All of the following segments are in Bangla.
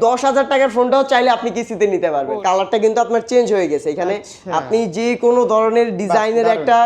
দশ হাজার টাকার ফোনটাও চাইলে আপনি কিস্তিতে নিতে পারবেন। কালারটা কিন্তু আপনার চেঞ্জ হয়ে গেছে। এখানে আচ্ছা। আপনি যে কোনো ধরনের ডিজাইনের একটা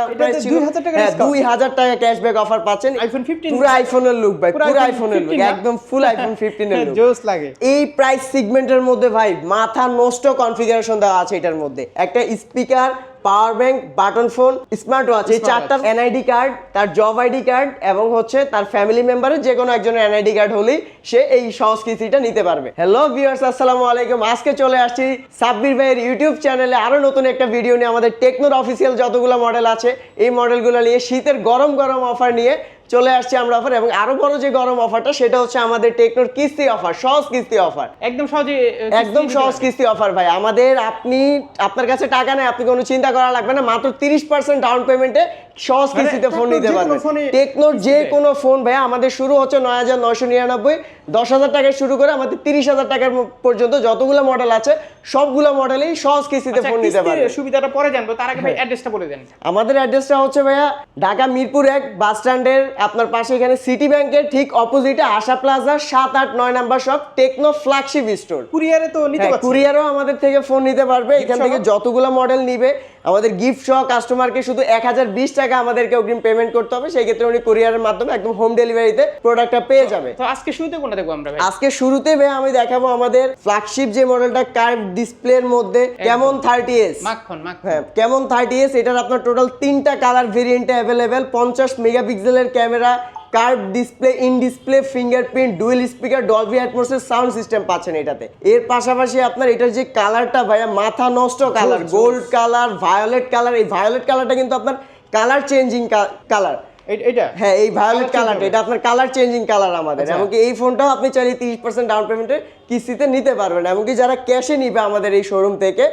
ছিল। 2000 টাকা discount। 2000 টাকা ক্যাশব্যাক অফার পাচ্ছেন। iPhone 15 পুরো আইফোনের লুক ভাই পুরো আইফোনের লুক একদম ফুল আইফোন 15 এর লুক জোস লাগে। এই প্রাইস সেগমেন্টের মধ্যে ভাই মাথা নষ্ট কনফিগারেশন দেওয়া আছে এটার মধ্যে। একটা speaker power bank button phone smart watch এই চারটা এনআইডি কার্ড তার জব আইডি কার্ড এবং হচ্ছে তার ফ্যামিলি মেম্বারের যে কোনো একজনের এনআইডি কার্ড হলেই সে এই সংস্কৃতিটা নিতে পারবে। হ্যালো ভিউয়ার্স আসসালামু আলাইকুম। আজকে চলে আসছি সাব্বির ভাইয়ের ইউটিউব চ্যানেলে আরও নতুন একটা ভিডিও নিয়ে। আমাদের টেকনোর অফিসিয়াল যতগুলো মডেল আছে এই মডেলগুলো নিয়ে শীতের গরম গরম অফার নিয়ে চলে আসছি আমরা অফার এবং আরও বড় যে গরম অফারটা সেটা হচ্ছে আমাদের টেকনোর কিস্তি অফার সহজ কিস্তি অফার একদম সহজে একদম সহজ কিস্তি অফার ভাই। আমাদের আপনি আপনার কাছে টাকা নেই আপনি কোনো চিন্তা করা লাগবে না মাত্র তিরিশ পার্সেন্ট ডাউন পেমেন্টে সহজ মানে কিস্তিতে ফোন নিতে পারবেন টেকনোর যে কোনো ফোন ভাই আমাদের শুরু হচ্ছে নয় হাজার নয়শো নিরানব্বই। দশ হাজার টাকায় শুরু করে আমাদের তিরিশ হাজার টাকার পর্যন্ত যতগুলো মডেল আছে সবগুলো মডেলেই সহজ কিস্তিতে ফোন নিতে পারবেন আচ্ছা, সুবিধাটা পরে জানব তার। আগে ভাই অ্যাড্রেসটা বলে দেন। আমাদের অ্যাড্রেসটা হচ্ছে ভাইয়া ঢাকা মিরপুর এক বাস স্ট্যান্ডের আপনার পাশে এখানে সিটি ব্যাংকের ঠিক অপোজিটে আশা প্লাজা সাত আট নয় নাম্বার সব টেকনো ফ্ল্যাগশিপ স্টোর কুরিয়ারে তো নিতে হ্যাঁ, কুরিয়ারও আমাদের থেকে ফোন নিতে পারবে। এখান থেকে যতগুলো মডেল নিবে আমাদের গিফট সহ কাস্টমারকে শুধু এক হাজার বিশ টাকা আমাদেরকে অগ্রিম পেমেন্ট করতে হবে সেই ক্ষেত্রে উনি কুরিয়ারের মাধ্যমে একদম হোম ডেলিভারিতে প্রোডাক্টটা পেয়ে যাবে। তো আজকে শুরুতে কোনটা দেখব আমরা ভাই? আজকে শুরুতে ভাই আমি দেখাবো আমাদের ফ্ল্যাগশিপ যে মডেলটা কার্ভ ডিসপ্লের মধ্যে কেমন থার্টি এস মাখন মাখন। হ্যাঁ কেমন থার্টি এস এটার আপনার টোটাল তিনটা কালার ভেরিয়েন্টে অ্যাভেলেবেল পঞ্চাশ মেগাপিক্সেলের camera curve display in display fingerprint dual speaker Dolby অ্যাটমসের sound system পাচ্ছেন এটাতে। এর পাশাপাশি আপনার এটার যে কালারটা ভাইয়া মাথা নষ্ট colour gold colour violet colour এই ভায়োলেট কালারটা কিন্তু আপনার কালার চেঞ্জিং কালার। এইটা হ্যাঁ এই ভায়োলেট কালারটা এটা আপনার কালার চেঞ্জিং কালার আমাদের। আচ্ছা। এমনকি এই ফোনটাও আপনি চাইলে তিরিশ পার্সেন্ট ডাউন পেমেন্টে কিস্তিতে নিতে পারবেন। এমনকি যারা ক্যাশে নিবে আমাদের এই শোরুম থেকে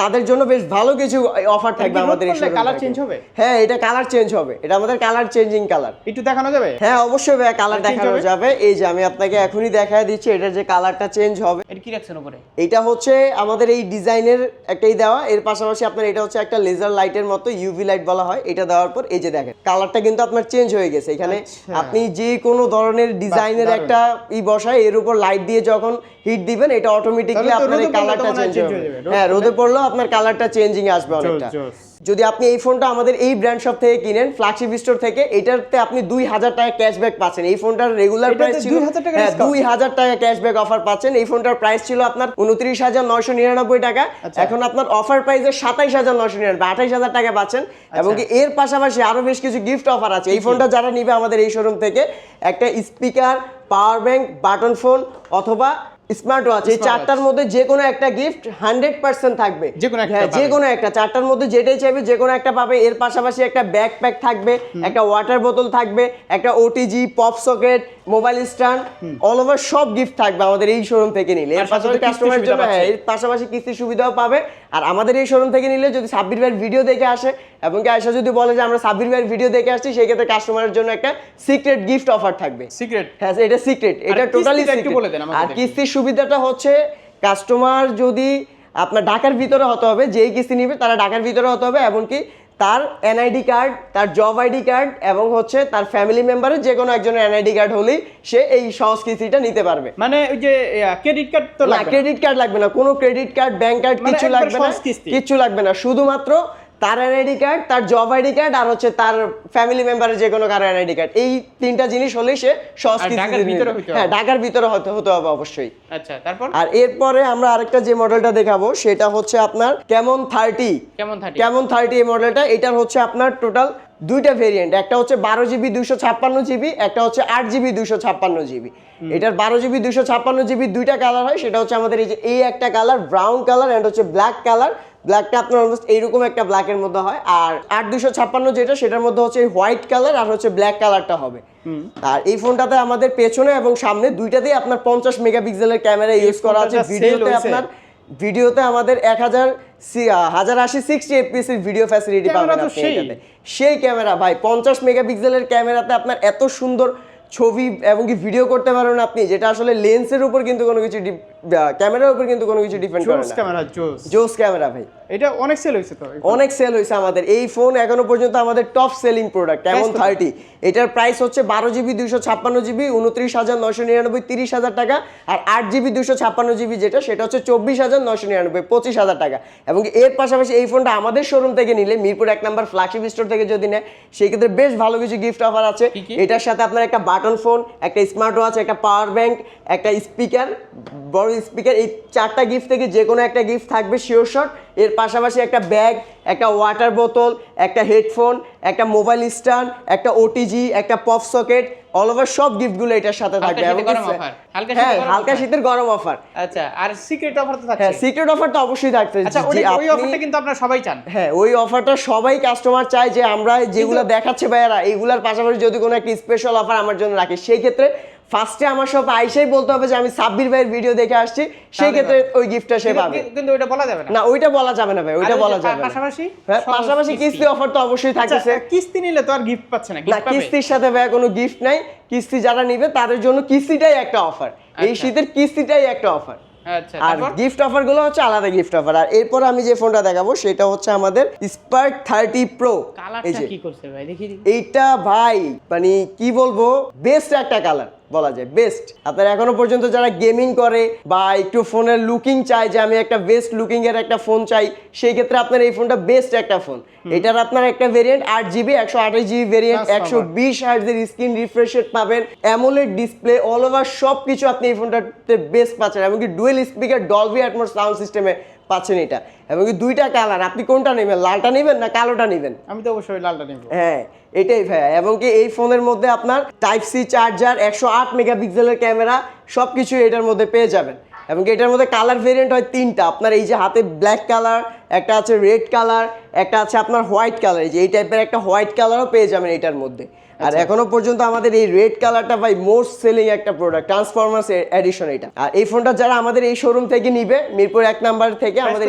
তাদের জন্য বেশ ভালো কিছু অফার থাকবে আমাদের এই colour change হবে? হ্যাঁ এটা কালার চেঞ্জ হবে। এটা আমাদের কালার চেঞ্জিং কালার একটু দেখানো যাবে? হ্যাঁ অবশ্যই ভাইয়া কালার দেখানো যাবে। এই যে আমি আপনাকে এখনই দেখায় দিচ্ছি এটার যে কালারটা চেঞ্জ হবে। এটা কি রাখছেন উপরে? এটা হচ্ছে আমাদের এই ডিজাইনের একটাই দেওয়া। এর পাশাপাশি আপনার এটা হচ্ছে একটা লেজার লাইটের মতো ইউভি লাইট বলা হয়। এটা দেওয়ার পর এই যে দেখেন কালারটা কিন্তু আপনার চেঞ্জ হয়ে গেছে। এখানে আচ্ছা। আপনি যে কোনো ধরনের ডিজাইনের একটা ই বসায় এর উপর লাইট দিয়ে যখন হিট দিবেন এটা অটোমেটিকলি আপনার এই কালারটা হয় চেঞ্জ হবে। হয়ে যাবে। রোদ পড়লেও আপনার কালারটা চেঞ্জিং আসবে অনেকটা। যদি আপনি এই ফোনটা আমাদের এই ব্র্যান্ড শপ থেকে কিনেন ফ্ল্যাগশিপ স্টোর থেকে এটাতে আপনি দুই হাজার টাকা ক্যাশব্যাক পাচ্ছেন। এই ফোনটার রেগুলার প্রাইস ছিল হ্যাঁ দুই হাজার টাকা ক্যাশব্যাক অফার পাচ্ছেন। এই ফোনটার প্রাইস ছিল আপনার উনত্রিশ হাজার নয়শো নিরানব্বই টাকা। আচ্ছা। এখন আপনার অফার প্রাইসে সাতাইশ হাজার নয়শো নিরানব্বই আঠাইশ হাজার টাকা পাচ্ছেন। আচ্ছা। এবং কি এর পাশাপাশি আরও বেশ কিছু গিফট অফার আছে। এই ফোনটা যারা নিবে আমাদের এই শোরুম থেকে একটা speaker power bank button phone অথবা স্মার্ট ওয়াচ এই চারটার মধ্যে যে কোনো একটা গিফট হান্ড্রেড পার্সেন্ট থাকবে। যে কোনো একটা হ্যাঁ যে কোনো একটা চারটার মধ্যে যেটাই চাইবে যে কোনো একটা পাবে। এর পাশাপাশি একটা ব্যাকপ্যাক থাকবে একটা ওয়াটার বোতল থাকবে একটা OTG pop socket mobile stand all over সব গিফট থাকবে আমাদের এই শোরুম থেকে নিলে। এর আর পাশাপাশি কিস্তির কাস্টমারের জন্য এর পাশাপাশি কিস্তির সুবিধাও পাবে। আর আমাদের এই শোরুম থেকে নিলে যদি সাব্বির ভাইয়ের ভিডিও দেখে আসে এবং কি আয়সা যদি বলে যে আমরা সাব্বির ভাইয়ের ভিডিও দেখে আসছি সেই ক্ষেত্রে কাস্টমারের জন্য একটা সিক্রেট গিফট অফার থাকবে। সিক্রেট হ্যাঁ এটা সিক্রেট এটা টোটালি একটু বলে দেন আর কিস্তির সুবিধাটা হচ্ছে কাস্টমার যদি আপনার ঢাকার ভিতরে হতে হবে যেই কিস্তি নিবে তারা ঢাকার ভিতরে হতে হবে এমনকি তার এনআইডি কার্ড তার জব আইডি কার্ড এবং হচ্ছে তার ফ্যামিলি মেম্বারের যে কোনো একজনের এনআইডি কার্ড হলেই সে এই সংস্কৃতিটা নিতে পারবে। মানে ওই যে ক্রেডিট কার্ড তো না ক্রেডিট কার্ড লাগবে না কোনো ক্রেডিট কার্ড ব্যাংক কার্ড কিছু লাগবে না কিছু লাগবে না। শুধুমাত্র তার এনআইডি কার্ড তার জব আইডি কার্ড আর হচ্ছে তার ফ্যামিলি মেম্বারের যে কোনো কারও এনআইডি কার্ড। এই তিনটা জিনিস হলেই সে হ্যাঁ ঢাকার ভিতরে হতে হতে হবে অবশ্যই। আচ্ছা তারপর? আর এরপরে আমরা আরেকটা যে মডেলটা দেখাবো সেটা হচ্ছে আপনার কেমন থার্টি। কেমন থাকে কেমন থার্টি এই মডেলটা এটার হচ্ছে আপনার টোটাল দুইটা ভেরিয়েন্ট একটা হচ্ছে বারো জিবি দুইশো ছাপ্পান্ন জিবি একটা হচ্ছে আট জিবি দুইশো ছাপ্পান্ন জিবি। এটার বারো জিবি দুইশো ছাপ্পান্ন জিবি দুইটা কালার হয় সেটা হচ্ছে আমাদের এই যে এই একটা কালার ব্রাউন কালার অ্যান্ড হচ্ছে ব্ল্যাক কালার ব্ল্যাকটা আপনার অলমোস্ট এইরকম একটা ব্ল্যাকের মধ্যে হয়। আর আট দুশো ছাপ্পান্ন যেটা সেটার মধ্যে হচ্ছে হোয়াইট কালার আর হচ্ছে ব্ল্যাক কালারটা হবে। আর এই ফোনটাতে আমাদের পেছনে এবং সামনে দুইটাতেই আপনার পঞ্চাশ মেগাপিক্সেলের ক্যামেরা ইউজ করা আছে। ভিডিওতে আপনার ভিডিওতে আমাদের এক হাজার হাজার আশি সিক্সটি এফপিএস এর ভিডিও ফ্যাসিলিটি পাবেন আপনি সেই। ক্যামেরা ভাই পঞ্চাশ মেগাপিক্সেলের ক্যামেরাতে আপনার এত সুন্দর ছবি এবং কি ভিডিও করতে পারবেন আপনি যেটা আসলে লেন্সের উপর কিন্তু কোনো কিছু ক্যামেরার উপর কিন্তু কোনো কিছু ডিপেন্ড করে জোস না। ক্যামেরা জোস। জোস ক্যামেরা ভাই। এটা অনেক সেল হয়েছে তো অনেক সেল হয়েছে আমাদের। এই ফোন এখনও পর্যন্ত আমাদের টপ সেলিং প্রোডাক্ট এমন? থার্টি এটার প্রাইস হচ্ছে বারো জিবি দুইশো ছাপ্পান্ন জিবি উনত্রিশ হাজার নশো নিরানব্বই তিরিশ হাজার টাকা আর আট জিবি দুশো ছাপ্পান্ন জিবি যেটা সেটা হচ্ছে চব্বিশ হাজার নশো নিরানব্বই পঁচিশ হাজার টাকা। এবং এর পাশাপাশি এই ফোনটা আমাদের শোরুম থেকে নিলে মিরপুর এক নাম্বার ফ্ল্যাগশিপ স্টোর থেকে যদি নেয় সেই ক্ষেত্রে বেশ ভালো কিছু গিফট অফার আছে? এটার সাথে আপনার একটা বাটন ফোন একটা স্মার্ট ওয়াচ একটা পাওয়ার ব্যাংক একটা স্পিকার বড় স্পিকার এই চারটা গিফট থেকে যে কোনো একটা গিফট থাকবে শিওর শট এর পাশাপাশি একটা ব্যাগ একটা ওয়াটার বোতল একটা হেডফোন একটা মোবাইল স্ট্যান্ড একটা ওটিজি একটা পপ সকেট অল ওভার সব গিফটগুলো এটার সাথে থাকবে। হ্যাঁ শীতের গরম হালকা। শীতের গরম অফার আচ্ছা আর সিক্রেট অফার তো হ্যাঁ থাকছে সিক্রেট অফার তো অবশ্যই থাকছে। আচ্ছা ওই অফারটা কিন্তু আপনারা সবাই চান। হ্যাঁ ওই অফারটা সবাই কাস্টমার চায় যে আমরা যেগুলো দেখাচ্ছে ভাইয়ারা এইগুলার পাশাপাশি যদি কোনো একটা স্পেশাল অফার আমার জন্য রাখে সেই ক্ষেত্রে ফার্স্টে আমার সব আইসাই বলতে হবে যে আমি সাব্বির ভাইয়ের ভিডিও দেখে আসছি সেই ক্ষেত্রে ওই গিফটটা সে পাবে। কিন্তু ওইটা বলা যাবে না। না ওইটা বলা যাবে না ভাই ওইটা বলা যাবে পাশাপাশি? পাশাপাশি কিস্তি। অফার তো অবশ্যই আচ্ছা, থাকতেছে। কিস্তি নিলে তো আর গিফট পাচ্ছে না না কিস্তির সাথে ভাই কোনো গিফট নাই। কিস্তি যারা নিবে তাদের জন্য কিস্তিটাই একটা অফার এই আচ্ছা। শীতের কিস্তিটাই একটা অফার আচ্ছা আর গিফট অফারগুলো হচ্ছে আলাদা গিফট অফার আর এরপর আমি যে ফোনটা দেখাবো সেটা হচ্ছে আমাদের স্পার্ক থার্টি প্রো এই কালারটা কি করছে ভাই? দেখি। এইটা ভাই মানে কি বলব? বেস্ট একটা কালার বলা যায় বেস্ট আপনার এখনও পর্যন্ত যারা গেমিং করে বা একটু ফোনের লুকিং চায় যে আমি একটা বেস্ট লুকিং এর একটা ফোন চাই সেই ক্ষেত্রে আপনার এই ফোনটা বেস্ট একটা ফোন এটার আপনার একটা ভেরিয়েন্ট আট জিবি একশো আঠাশ জিবি ভেরিয়েন্ট। একশো বিশ হার্জের স্ক্রিন রিফ্রেশ রেট পাবেন। অ্যামোলেড ডিসপ্লে অল ওভার সব কিছু আপনি এই ফোনটাতে বেস্ট পাচ্ছেন এমনকি dual speaker Dolby Atmos sound সিস্টেমে পাচ্ছেন এটা। এমনকি দুইটা কালার আপনি কোনটা নেবেন? লালটা নেবেন না কালোটা নেবেন? আমি তো অবশ্যই লালটা নেব। হ্যাঁ এটাই ভাইয়া। এবং কি এই ফোনের মধ্যে আপনার টাইপ সি চার্জার একশো আট মেগাপিক্সেলের ক্যামেরা সব কিছু এটার মধ্যে পেয়ে যাবেন। এবং কি এটার মধ্যে কালার ভেরিয়েন্ট হয় তিনটা। আপনার এই যে হাতে ব্ল্যাক কালার একটা আছে রেড কালার একটা আছে আপনার হোয়াইট কালার এই যে এই টাইপের একটা হোয়াইট কালারও পেয়ে যাবেন এটার মধ্যে। আর এখনও পর্যন্ত আমাদের এই রেড কালারটা ভাই মোস্ট সেলিং একটা প্রোডাক্ট ট্রান্সফরমার্স এডিশন এটা। আর এই ফোনটা যারা আমাদের এই শোরুম থেকে নিবে মিরপুর এক নাম্বার থেকে আমাদের?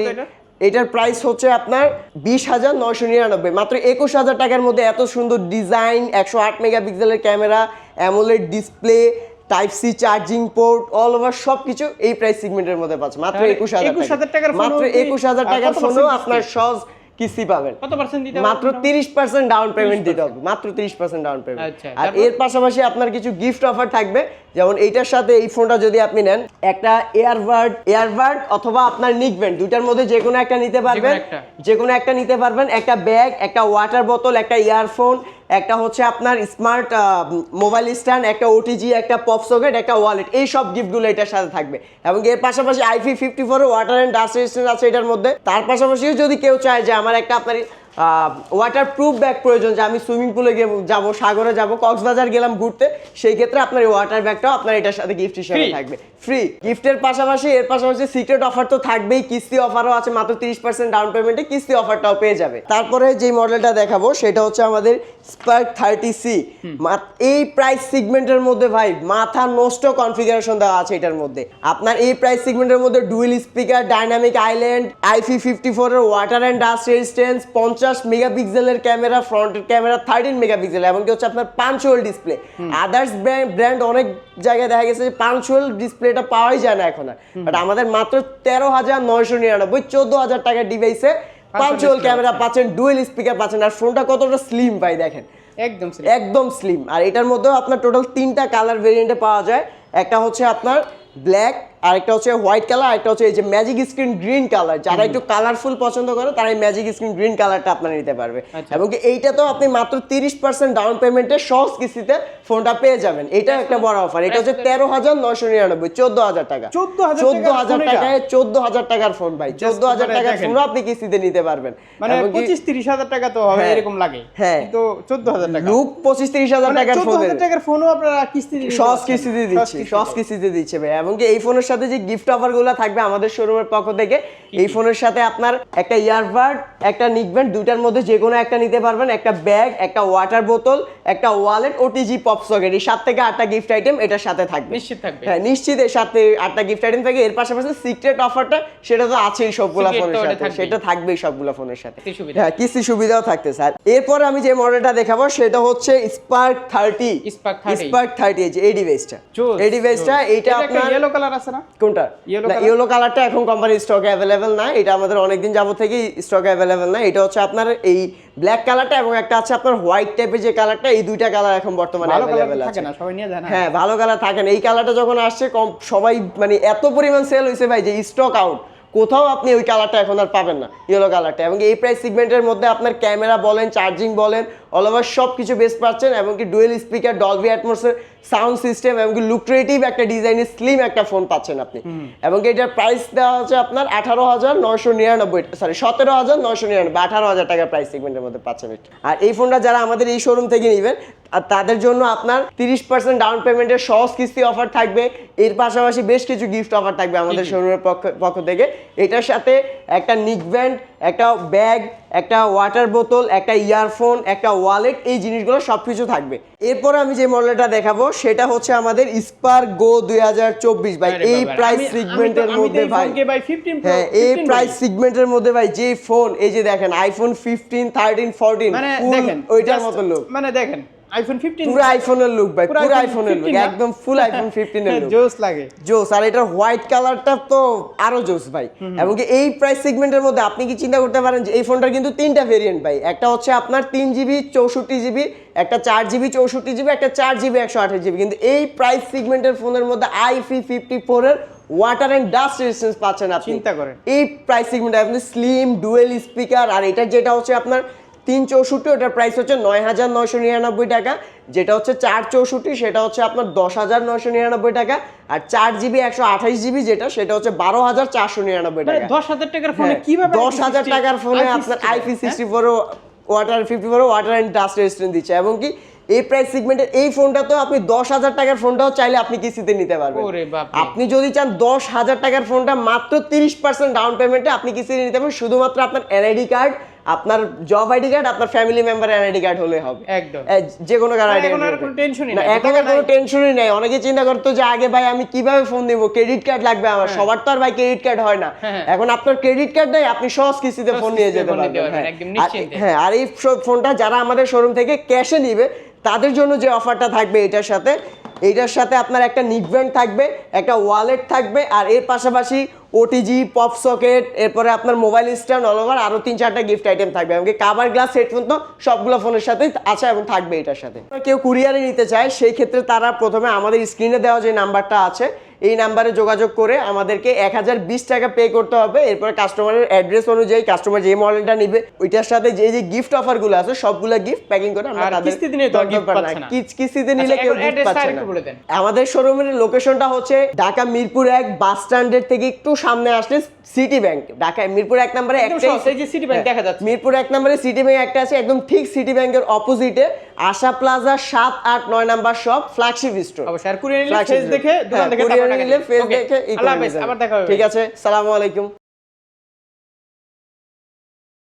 এটার প্রাইস হচ্ছে আপনার বিশ হাজার নয়শো নিরানব্বই। মাত্র একুশ হাজার টাকার মধ্যে এত সুন্দর ডিজাইন একশো আট মেগাপিক্সেলের camera AMOLED display type C charging port all over সব কিছু এই প্রাইস সেগমেন্টের মধ্যে পাচ্ছে। মাত্র একুশ হাজার 21,000 টাকার ফোনও মাত্র একুশ হাজার টাকার ফোনও আপনার সহজ কিস্তি পাবেন। কত পার্সেন্ট দিতে মাত্র তিরিশ পার্সেন্ট ডাউন পেমেন্ট দিতে হবে মাত্র তিরিশ পার্সেন্ট ডাউন পেমেন্ট আর এর পাশাপাশি আপনার কিছু গিফট অফার থাকবে যেমন এইটার সাথে এই ফোনটা যদি আপনি নেন একটা এয়ারবার্ড এয়ারবার্ড অথবা আপনার নিকবেন্ড দুইটার মধ্যে যে কোনো একটা নিতে পারবেন। যে কোনো একটা নিতে পারবেন একটা ব্যাগ একটা ওয়াটার বোতল একটা ইয়ারফোন একটা হচ্ছে আপনার স্মার্ট মোবাইল স্ট্যান্ড একটা ওটিজি একটা পপ সকেট একটা ওয়ালেট এই সব গিফটগুলো এটার সাথে থাকবে। এবং এর পাশাপাশি IP fifty four water and dust resistance আছে এটার মধ্যে। তার পাশাপাশিও যদি কেউ চায় যে আমার একটা আপনার ওয়াটার প্রুফ ব্যাগ প্রয়োজন যে আমি সুইমিং পুলে গিয়ে যাব সাগরে যাব কক্সবাজার গেলাম ঘুরতে সেই ক্ষেত্রে আপনার এই ওয়াটার ব্যাগটাও আপনার এটার সাথে গিফট হিসেবে থাকবে। ফ্রি গিফটের পাশাপাশি এর পাশাপাশি সিক্রেট অফার তো থাকবেই কিস্তি অফারও আছে মাত্র তিরিশ পার্সেন্ট ডাউন পেমেন্টে কিস্তি অফারটাও পেয়ে যাবে। তারপরে যে মডেলটা দেখাবো সেটা হচ্ছে আমাদের স্পার্ক থার্টি সি এই প্রাইস সিগমেন্টের মধ্যে ভাই মাথা নষ্ট কনফিগারেশন দেওয়া আছে এটার মধ্যে। আপনার এই প্রাইস সিগমেন্টের মধ্যে dual speaker dynamic island IP fifty four water and dust resistance পঞ্চাশ মেগাপিক্সেলের ক্যামেরা ফ্রন্টের ক্যামেরা থার্টিন মেগাপিক্সেল এমনকি হচ্ছে আপনার পাঞ্চুয়াল ডিসপ্লে আদার্স ব্র্যান্ড অনেক জায়গায় দেখা গেছে যে পাঞ্চুয়াল ডিসপ্লেটা পাওয়াই যায় না এখন আর। বাট আমাদের মাত্র তেরো হাজার নয়শো নিরানব্বই চোদ্দ হাজার টাকার ডিভাইসে পাঞ্চুয়াল ক্যামেরা পাচ্ছেন। ডুয়েল স্পিকার পাচ্ছেন আর ফোনটা কতটা স্লিম ভাই দেখেন। একদম। একদম স্লিম আর এটার মধ্যেও আপনার টোটাল তিনটা কালার ভেরিয়েন্টে পাওয়া যায়। একটা হচ্ছে আপনার ব্ল্যাক আরেকটা হচ্ছে হোয়াইট কালার আরেকটা হচ্ছে এই যে ম্যাজিক স্ক্রিন গ্রিন কালার যারা একটু কালারফুল পছন্দ করে তারা এই ম্যাজিক স্ক্রিন গ্রিন কালারটা আপনারা নিতে পারবে। আচ্ছা। এবং কি এইটাতেও আপনি মাত্র তিরিশ পার্সেন্ট ডাউন পেমেন্টে সহজ কিস্তিতে ফোনটা পেয়ে যাবেন। এটা একটা বড় অফার এটা হচ্ছে তেরো হাজার নয়শো নিরানব্বই চোদ্দ হাজার টাকা। 14,000 চোদ্দ হাজার ফোন? টাকায় চোদ্দ হাজার টাকার ফোন ভাই। চোদ্দ হাজার টাকার। ফোনও আপনি কিস্তিতে নিতে পারবেন। মানে এবং পঁচিশ তিরিশ হাজার টাকা তো হবে হ্যাঁ। এরকম লাগে। হ্যাঁ। কিন্তু চোদ্দ হাজার টাকা। লুক পঁচিশ তিরিশ হাজার মানে টাকার ফোন টাকার ফোনও আপনারা কিস্তি সহজ কিস্তিতে দিচ্ছি। সহজ কিস্তিতে দিচ্ছে ভাই। এমনকি এই ফোনের সাথে যে গিফট অফারগুলো থাকবে আমাদের শোরুমের পক্ষ থেকে এই ফোনের সাথে আপনার একটা ইয়ারবাড একটা নিকব্যান্ড দুইটার মধ্যে যে কোনো একটা নিতে পারবেন। একটা ব্যাগ একটা ওয়াটার বোতল একটা ওয়ালেট ওটিজি পপ সকেট এই সাত থেকে আটটা গিফট আইটেম এটার সাথে থাকবে। নিশ্চিত থাকবে। হ্যাঁ নিশ্চিত এর সাথে আটটা গিফট আইটেম থাকে এর পাশাপাশি সিক্রেট অফারটা সেটা তো আছেই সবগুলা ফোনের সাথে। সেটা থাকবেই। সবগুলা ফোনের সাথে। হ্যাঁ কিস্তি সুবিধাও থাকতে স্যার। এরপর আমি যে মডেলটা দেখাবো সেটা হচ্ছে Spark thirty Spark 30 Spark thirty এই ডিভাইসটা এই ডিভাইসটা এইটা এটা আপনার ইয়েলো কালার আছে না? না? কোনটা? ইয়েলো কালারটা এখন কোম্পানির স্টকে অ্যাভেলেবেল না। এটা আমাদের অনেকদিন যাবত থেকেই স্টকে অ্যাভেলেবেল না। এটা হচ্ছে আপনার এই ব্ল্যাক কালারটা এবং একটা আছে আপনার হোয়াইট টাইপের যে কালারটা এই দুইটা কালার এখন বর্তমানে অ্যাভেলেবেল আছে। হ্যাঁ ভালো কালার থাকে না। এই কালারটা যখন আসছে কম সবাই মানে এত পরিমাণ সেল হয়েছে ভাই যে স্টক আউট কোথাও আপনি ওই কালারটা এখন আর পাবেন না ইয়েলো কালারটা এবং এই প্রাইস সিগমেন্টের মধ্যে আপনার ক্যামেরা বলেন চার্জিং বলেন অল ওভার সব কিছু বেস্ট পাচ্ছেন। এবং কি ডুয়েল স্পিকার ডলবি অ্যাটমসের সাউন্ড সিস্টেম এবং লুক্রেটিভ একটা ডিজাইনের স্লিম একটা ফোন পাচ্ছেন আপনি। এবং এটার প্রাইস দেওয়া হচ্ছে আপনার আঠারো হাজার নয়শো নিরানব্বই সরি সতেরো হাজার নয়শো নিরানব্বই আঠারো হাজার টাকা প্রাইস সিগমেন্টের মধ্যে পাচ্ছেন আর এই ফোনটা যারা আমাদের এই শোরুম থেকে নেবেন আর তাদের জন্য আপনার তিরিশ পার্সেন্ট ডাউন পেমেন্টের সহজ কিস্তি অফার থাকবে। এর পাশাপাশি বেশ কিছু গিফট অফার থাকবে আমাদের শোরুমের পক্ষ পক্ষ থেকে। এটার সাথে একটা নিক ব্যান্ড একটা ব্যাগ একটা ওয়াটার বোতল একটা ইয়ারফোন একটা ওয়ালেট এই জিনিসগুলো সব কিছু থাকবে। এরপর আমি যে মডেলটা দেখাবো সেটা হচ্ছে আমাদের স্পার গো দুই হাজার চব্বিশ। ভাই এই প্রাইস সিগমেন্টের মধ্যে ভাই। ভাই 15 Pro, হ্যাঁ এই প্রাইস সিগমেন্টের মধ্যে ভাই যে ফোন এই যে দেখেন আইফোন ফিফটিন থার্টিন ফোরটিন ওইটার মতো লোক মানে দেখেন আইফোন 15 পুরো আইফোনের লুক ভাই পুরো আইফোনের লুক একদম ফুল আইফোন ফিফটিনের লুক জোস লাগে। জোস আর এটার হোয়াইট কালারটা তো আরও জোস ভাই। এবং এই প্রাইস সেগমেন্টের মধ্যে আপনি কি চিন্তা করতে পারেন যে এই ফোনটার কিন্তু তিনটা ভেরিয়েন্ট ভাই। একটা হচ্ছে আপনার তিন জিবি চৌষট্টি জিবি একটা চার জিবি চৌষট্টি জিবি একটা চার জিবি কিন্তু এই প্রাইস সেগমেন্টের ফোনের মধ্যে আইফি ফিফটি ফোরের ওয়াটার অ্যান্ড ডাস্ট রেজিস্ট্যান্স পাচ্ছেন আপনি। চিন্তা করেন। এই প্রাইস সেগমেন্টে আপনি স্লিম ডুয়েল স্পিকার আর এটা যেটা হচ্ছে আপনার তিন চৌষট্টি ওটার প্রাইস হচ্ছে নয় হাজার নয়শো নিরানব্বই টাকা। যেটা হচ্ছে চার চৌষট্টি সেটা হচ্ছে আপনার দশ হাজার নয়শো নিরানব্বই টাকা। আর চার জিবি একশো আঠাশ জিবি যেটা সেটা হচ্ছে বারো হাজার চারশো নিরানব্বই মানে টাকা। 10000 টাকার ফোনে হ্যাঁ, কীভাবে দশ হাজার টাকার ফোনে আপনার IP sixty four water fifty four water and dust resistance দিচ্ছে। এবং কি এই প্রাইস সেগমেন্টের এই ফোনটা তো আপনি দশ হাজার টাকার ফোনটাও চাইলে আপনি কিস্তিতে নিতে পারবেন। আপনি যদি চান দশ হাজার টাকার ফোনটা মাত্র তিরিশ পার্সেন্ট ডাউন পেমেন্টে আপনি কিস্তিতে নিতে পারবেন। শুধুমাত্র আপনার এনআইডি কার্ড আপনার জব আইডি কার্ড আপনার ফ্যামিলি মেম্বার এনআইডি কার্ড হলে হবে। একদম। যে কোনো মানে আইডি আর কোনো টেনশনই নাই, এখন আর কোনো টেনশনই নাই। অনেকে চিন্তা করতো যে আগে ভাই আমি কীভাবে ফোন দিব? ক্রেডিট কার্ড লাগবে আমার। সবার তো আর ভাই ক্রেডিট কার্ড হয় না। হ্যাঁ, হ্যাঁ। এখন আপনার ক্রেডিট কার্ড নেই আপনি সহজ কিস্তিতে ফোন নিয়ে যেতে পারবেন। হ্যাঁ। হ্যাঁ আর এই ফোনটা যারা আমাদের শোরুম থেকে ক্যাশে নিবে তাদের জন্য যে অফারটা থাকবে এটার সাথে এইটার সাথে আপনার একটা নিকব্যান্ড থাকবে, একটা ওয়ালেট থাকবে, আর এর পাশাপাশি ওটিজি পপ সকেট এরপরে আপনার মোবাইল স্ট্যান্ড অল ওভার আরও তিন চারটা গিফট আইটেম থাকবে। এমনকি কাভার গ্লাস হেডফোন তো সবগুলো ফোনের সাথেই আছে এবং থাকবে এটার সাথে। কেউ কুরিয়ারে নিতে চায়, সেই ক্ষেত্রে তারা প্রথমে আমাদের স্ক্রিনে দেওয়া যে নাম্বারটা আছে এই নাম্বারে যোগাযোগ করে আমাদেরকে এক হাজার বিশ টাকা পে করতে হবে এরপরে কাস্টমারের অ্যাড্রেস অনুযায়ী কাস্টমার যে মডেলটা নিবে ওইটার সাথে যে যে গিফট অফারগুলো আছে সবগুলো গিফট প্যাকিং করে আমরা তাদের কিস্তিতে। পাচ্ছে না। কিস্তিতে নিলে আচ্ছা, কেউ এখন gift address টা পাচ্ছে না আমাদের শোরুমের লোকেশনটা হচ্ছে ঢাকা মিরপুর এক বাস স্ট্যান্ডের থেকে একটু সামনে আসলে সিটি ব্যাংক ঢাকা মিরপুর এক নম্বরে যে City Bank দেখা যাচ্ছে। মিরপুর এক নম্বরে সিটি ব্যাংক একটা আছে একদম ঠিক সিটি ব্যাংকের অপোজিটে আশা প্লাজা সাত আট নয় নাম্বার সব ফ্ল্যাগশিপ স্টোর অবশ্যই আর কুরিয়ার নিলে ফেস দেখে দোকান দেখে টাকা নিলে ফেস দেখে করে আল্লাহ হাফেজ, নিতে হবে। আবার দেখা হবে। ঠিক আছে সালামু আলাইকুম।